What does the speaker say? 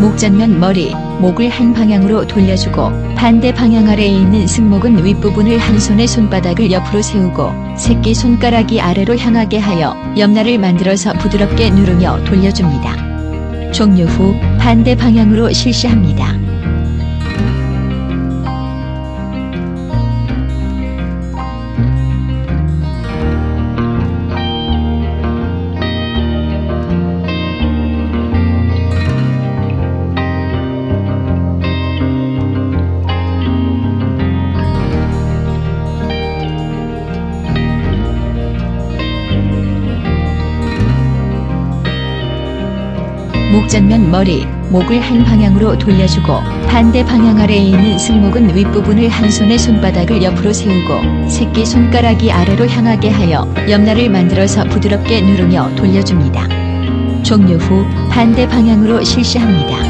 목전면 머리, 목을 한 방향으로 돌려주고 반대 방향 아래에 있는 승모근 윗부분을 한 손에 손바닥을 옆으로 세우고 새끼 손가락이 아래로 향하게 하여 옆날을 만들어서 부드럽게 누르며 돌려줍니다. 종료 후 반대 방향으로 실시합니다. 목전면 머리, 목을 한 방향으로 돌려주고 반대 방향 아래에 있는 승모근 윗부분을 한 손에 손바닥을 옆으로 세우고 새끼 손가락이 아래로 향하게 하여 옆날을 만들어서 부드럽게 누르며 돌려줍니다. 종료 후 반대 방향으로 실시합니다.